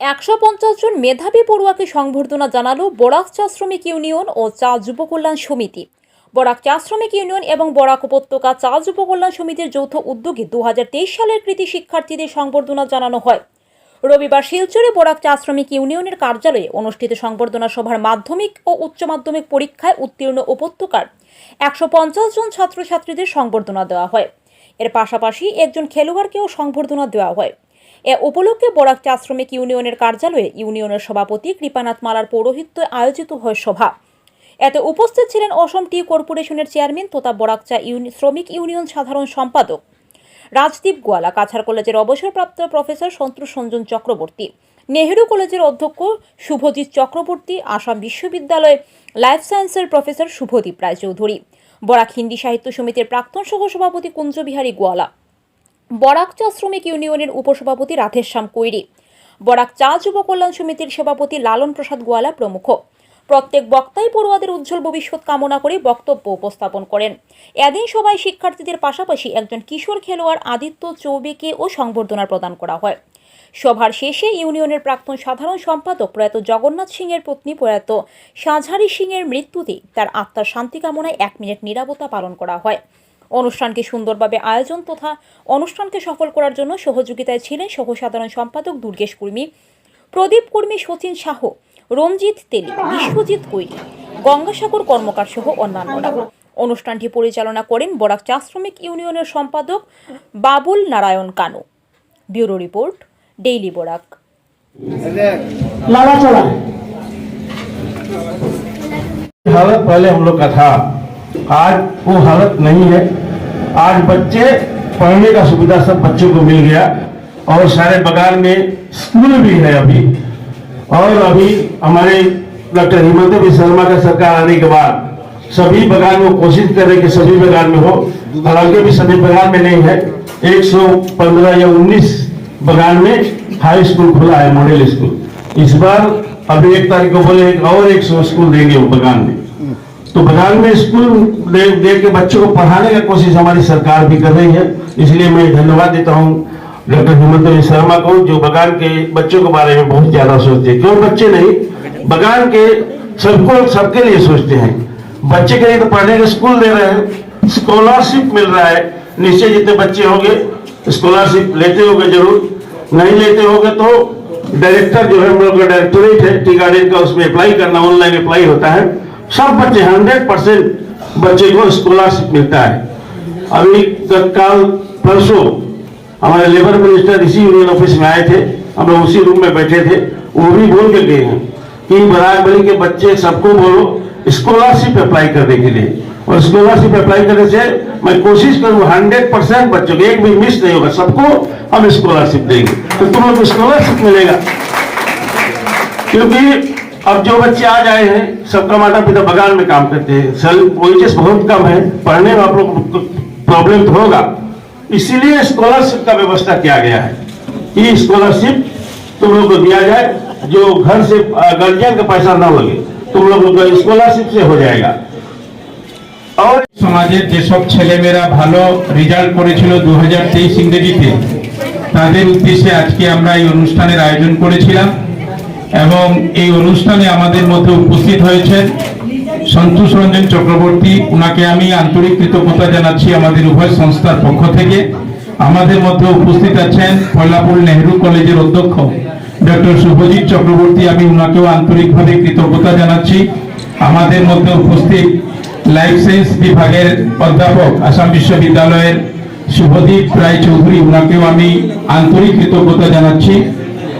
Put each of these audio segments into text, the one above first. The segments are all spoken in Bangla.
একশো পঞ্চাশ জন মেধাবী পড়ুয়াকে সংবর্ধনা জানালো বরাক চা শ্রমিক ইউনিয়ন ও চা যুবকল্যাণ সমিতি। বরাক চা শ্রমিক ইউনিয়ন এবং বরাক উপত্যকা চা যুবকল্যাণ সমিতির যৌথ উদ্যোগে দু হাজার তেইশ সালের কৃতি শিক্ষার্থীদের সংবর্ধনা জানানো হয়। রবিবার শিলচরে বরাক চা শ্রমিক ইউনিয়নের কার্যালয়ে অনুষ্ঠিত সংবর্ধনা সভার মাধ্যমিক ও উচ্চ মাধ্যমিক পরীক্ষায় উত্তীর্ণ উপত্যকার একশো পঞ্চাশ জন ছাত্রছাত্রীদের সংবর্ধনা দেওয়া হয়। এর পাশাপাশি একজন খেলোয়াড়কেও সংবর্ধনা দেওয়া হয়। এ উপলক্ষে বরাক চা শ্রমিক ইউনিয়নের কার্যালয়ে ইউনিয়নের সভাপতি কৃপানাথ মালার পৌরোহিত্যে আয়োজিত হয় সভা। এতে উপস্থিত ছিলেন অসম টি কর্পোরেশনের চেয়ারম্যান তথা বরাক চা শ্রমিক ইউনিয়ন সাধারণ সম্পাদক রাজদীপ গোয়ালা, কাছাড় কলেজের অবসরপ্রাপ্ত প্রফেসর সন্তোষ সঞ্জন চক্রবর্তী, নেহেরু কলেজের অধ্যক্ষ শুভজিৎ চক্রবর্তী, আসাম বিশ্ববিদ্যালয়ে লাইফ সায়েন্সের প্রফেসর শুভদীপ রায়চৌধুরী, বরাক হিন্দি সাহিত্য সমিতির প্রাক্তন সহসভাপতি কুঞ্জবিহারী গোয়ালা বরাক চা শ্রমিক ইউনিয়নের উপসভাপতি রাধেশ্যাম কৈরি। বরাক চা যুব কল্যাণ সমিতির সভাপতি লালন প্রসাদ গোয়ালা প্রমুখ। প্রত্যেক বক্তাই পড়ুয়াদের উজ্জ্বল ভবিষ্যৎ কামনা করে বক্তব্য উপস্থাপন করেন। এদিন সবাই শিক্ষার্থীদের পাশাপাশি একজন কিশোর খেলোয়াড় আদিত্য চৌবেকে ও সংবর্ধনা প্রদান করা হয়। সভার শেষে ইউনিয়নের প্রাক্তন সাধারণ সম্পাদক প্রয়াত জগন্নাথ সিংয়ের পত্নী প্রয়াত সাঝারি সিংয়ের মৃত্যুতে তার আত্মার শান্তি কামনায় এক মিনিট নিরাপত্তা পালন করা হয়। অনুষ্ঠানকে সুন্দরভাবে আয়োজন তথা অনুষ্ঠানকে সফল করার জন্য সহযোগিতায় ছিলেন সহ সাধারণ সম্পাদক দুর্গেশ কুর্মী প্রদীপ কর্মী সচিন শাহ রঞ্জিত তেলি বিশ্বজিৎ কৈরি গঙ্গাসাগর কর্মকার সহ অন্যান্যরা অনুষ্ঠানটি পরিচালনা করেন বরাক চা শ্রমিক ইউনিয়নের সম্পাদক Babul Narayan Kanu bureau report daily Barak लाला चला हालत पहले हम लोग का था आज वो हालत नहीं है। आज बच्चे पढ़ने का सुविधा सब बच्चों को मिल गया और सारे बगान में स्कूल भी है अभी। और अभी हमारे डॉक्टर हिमंत भी शर्मा का सरकार आने के बाद सभी बगान में कोशिश कर रहे कि सभी बगान में हो। हालाँकि भी सभी बगान में नहीं है। 115 या 19 बगान में हाई स्कूल खुला है, मॉडल स्कूल। इस बार अभी एक तारीख को बोले, और एक सौ स्कूल देंगे वो बगान में। तो बगान में स्कूल दे, दे के बच्चों को पढ़ाने का कोशिश हमारी सरकार भी कर रही है। इसलिए मैं धन्यवाद देता हूँ डॉक्टर हेमंत शर्मा को जो बगान के बच्चों के बारे में बहुत ज़्यादा सोचते हैं। क्यों बच्चे नहीं? बगान के सबको सबके लिए सोचते हैं। बच्चे के लिए तो पढ़ने के स्कूल दे रहे हैं। स्कॉलरशिप मिल रहा है। निश्चय जितने बच्चे होंगे स्कॉलरशिप लेते होंगे ज़रूर। नहीं लेते होंगे तो डायरेक्टर जो है हम लोग का डायरेक्टोरेट है। टी गार्डन का उसमें अप्लाई करना ऑनलाइन अप्लाई होता है। सब बच्चे हंड्रेड परसेंट बच्चे को स्कॉलरशिप मिलता है। अभी तत्काल परसों हमारे लेबर मिनिस्टर इसी यूनियन ऑफ़िस में आए थे, हम लोग उसी रूम में बैठे थे, वो भी बोल के गए हैं कि बराबरी के बच्चे सबको बोलो स्कॉलरशिप अप्लाई करने के लिए। और स्कॉलरशिप अप्लाई करने से मैं कोशिश करूँ हंड्रेड परसेंट बच्चों को, एक भी मिस नहीं होगा, सबको हम स्कॉलरशिप देंगे। तो तुम लोग स्कॉलरशिप मिलेगा। क्योंकि अब जो बच्चे आज आए हैं सबका माता पिता बगान में काम करते हैं सेल वेजेस बहुत कम है पढ़ने में आप लोग को प्रॉब्लम तो होगा इसीलिए स्कॉलरशिप का व्यवस्था किया गया है कि स्कॉलरशिप तुम लोग को दिया जाए जो घर से गार्जियन का पैसा ना लगे तुम लोग को स्कॉलरशिप से हो जाएगा और সমাজের যেসব ছেলেমেয়েরা ভালো রেজাল্ট করেছিল দু ইংরেজিতে তাদের উদ্দেশ্যে আজকে আমরা এই অনুষ্ঠানের আয়োজন করেছিলাম এবং এই অনুষ্ঠানে আমাদের মধ্যে উপস্থিত হয়েছেন সন্তোষ রঞ্জন চক্রবর্তী। ওনাকে আমি আন্তরিক কৃতজ্ঞতা জানাচ্ছি আমাদের উভয় সংস্থার পক্ষ থেকে। আমাদের মধ্যে উপস্থিত আছেন পয়লাপুর নেহরু কলেজের অধ্যক্ষ ডক্টর শুভজিৎ চক্রবর্তী। আমি ওনাকেও আন্তরিকভাবে কৃতজ্ঞতা জানাচ্ছি। আমাদের মধ্যে উপস্থিত লাইফ সায়েন্স বিভাগের অধ্যাপক, আসাম বিশ্ববিদ্যালয়ের শুভদীপ রায় চৌধুরী ওনাকেও আমি আন্তরিক কৃতজ্ঞতা জানাচ্ছি।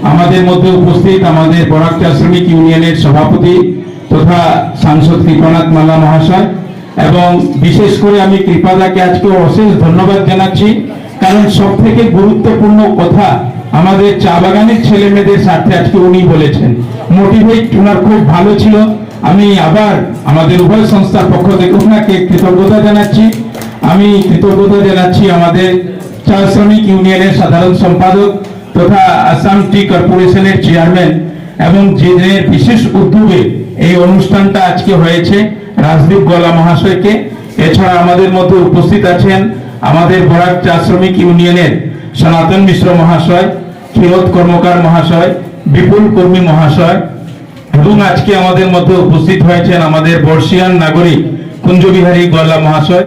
আমাদের মধ্যে উপস্থিত আমাদের বরাক শ্রমিক ইউনিয়নের সভাপতি তথা সাংসদ কৃপানাথ মাল্লা মহাশয় এবং বিশেষ করে আমি কৃপাদাকে আজকে অশেষ ধন্যবাদ জানাচ্ছি। কারণ সব থেকে গুরুত্বপূর্ণ কথা আমাদের চা বাগানের ছেলে মেয়েদের স্বার্থে আজকে উনি বলেছেন। মোটিভেট ওনার খুব ভালো ছিল। আমি আবার আমাদের উভয় সংস্থার পক্ষ থেকে ওনাকে কৃতজ্ঞতা জানাচ্ছি। আমি কৃতজ্ঞতা জানাচ্ছি আমাদের চা শ্রমিক ইউনিয়নের সাধারণ সম্পাদক তথা আসাম টি কর্পোরেশনের চেয়ারম্যান এবং যিনি বিশেষ উদ্যোগে এই অনুষ্ঠানটা আজকে হয়েছে, রাজদীপ গলা মহাশয়কে। এছাড়া আমাদের মধ্যে উপস্থিত আছেন আমাদের বরাক চা শ্রমিক ইউনিয়নের সনাতন মিশ্র মহাশয় ক্ষীরোদ কর্মকার মহাশয়, বিপুল কর্মী মহাশয় এবং আজকে আমাদের মধ্যে উপস্থিত হয়েছেন আমাদের বর্ষিয়ান নাগরিক কুঞ্জবিহারী গল্লা মহাশয়।